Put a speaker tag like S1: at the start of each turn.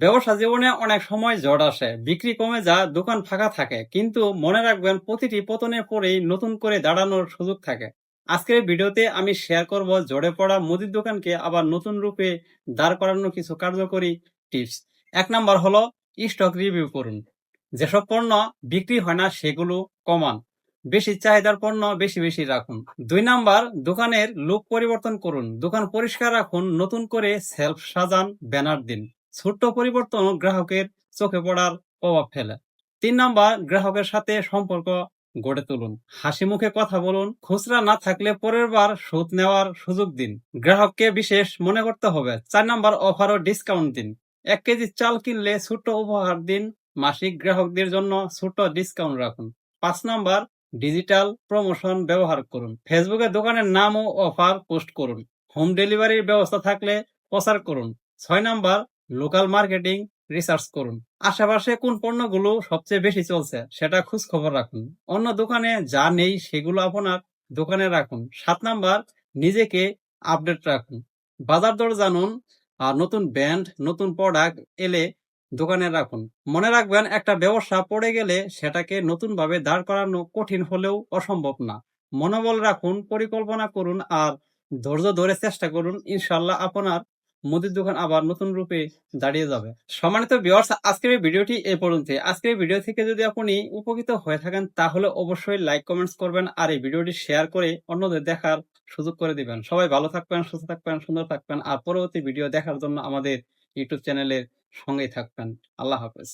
S1: ব্যবসা জীবনে অনেক সময় ঝড় আসে, বিক্রি কমে যা দোকান ফাঁকা থাকে, কিন্তু মনে রাখবেন প্রতিটি পতনের পরেই নতুন করে দাঁড়ানোর সুযোগ থাকে। আজকের ভিডিওতে আমি শেয়ার করব ঝরে পড়া মুদির দোকানকে আবার নতুন রূপে দাঁড় করানোর কিছু কার্যকরী টিপস এক নাম্বার হলো স্টক রিভিউ করুন। যেসব পণ্য বিক্রি হয় না সেগুলো কমান। বেশি চাহিদার পণ্য বেশি বেশি রাখুন। দুই নাম্বার, দোকানের লুক পরিবর্তন করুন। দোকান পরিষ্কার রাখুন, নতুন করে সেলফ সাজান ব্যানার দিন। ছোট্ট পরিবর্তন গ্রাহকের চোখে পড়ার প্রভাব ফেলে। তিন নাম্বার, গ্রাহকের সাথে সম্পর্ক গড়ে তুলুন। হাসি মুখে কথা বলুন। খুচরা না থাকলে পরের বার সুদ নেওয়ার সুযোগ দিন। গ্রাহককে বিশেষ মনে করতে হবে। চার নাম্বার, অফার ও ডিসকাউন্ট দিন। এক কেজি চাল কিনলে ছোট্ট উপহার দিন। মাসিক গ্রাহকদের জন্য ছোট্ট ডিসকাউন্ট রাখুন। পাঁচ নাম্বার, ডিজিটাল প্রমোশন ব্যবহার করুন। ফেসবুকে দোকানের নাম ও অফার পোস্ট করুন। হোম ডেলিভারির ব্যবস্থা থাকলে প্রচার করুন। ছয় নাম্বার লোকাল মার্কেটিং রিসার্চ করুন। আশেপাশে কোন পণ্যগুলো সবচেয়ে বেশি চলছে সেটা খোঁজ খবর রাখুন। অন্য দোকানে যা নেই সেগুলো আপনার দোকানে রাখুন। সাত নাম্বার, নিজেকে আপডেট রাখুন। বাজার দর জানুন, আর নতুন ব্র্যান্ড নতুন প্রোডাক্ট এলে দোকানে রাখুন। মনে রাখবেন একটা ব্যবসা পড়ে গেলে সেটাকে নতুন ভাবে দাঁড় করানো কঠিন হলেও অসম্ভব না। মনোবল রাখুন, পরিকল্পনা করুন, আর ধৈর্য ধরে চেষ্টা করুন। ইনশাল্লাহ আপনার মুদির দোকান আবার নতুন রূপে দাঁড়িয়ে যাবে। সম্মানিত ভিউয়ার্স আজকের এই ভিডিওটি এ পর্যন্ত আজকের ভিডিও থেকে যদি আপনি উপকৃত হয়ে থাকেন, তাহলে অবশ্যই লাইক কমেন্টস করবেন আর এই ভিডিওটি শেয়ার করে অন্যদের দেখার সুযোগ করে দিবেন। সবাই ভালো থাকবেন, সুস্থ থাকবেন, সুন্দর থাকবেন আর পরবর্তী ভিডিও দেখার জন্য আমাদের ইউটিউব চ্যানেলের সঙ্গেই থাকবেন। আল্লাহ হাফেজ।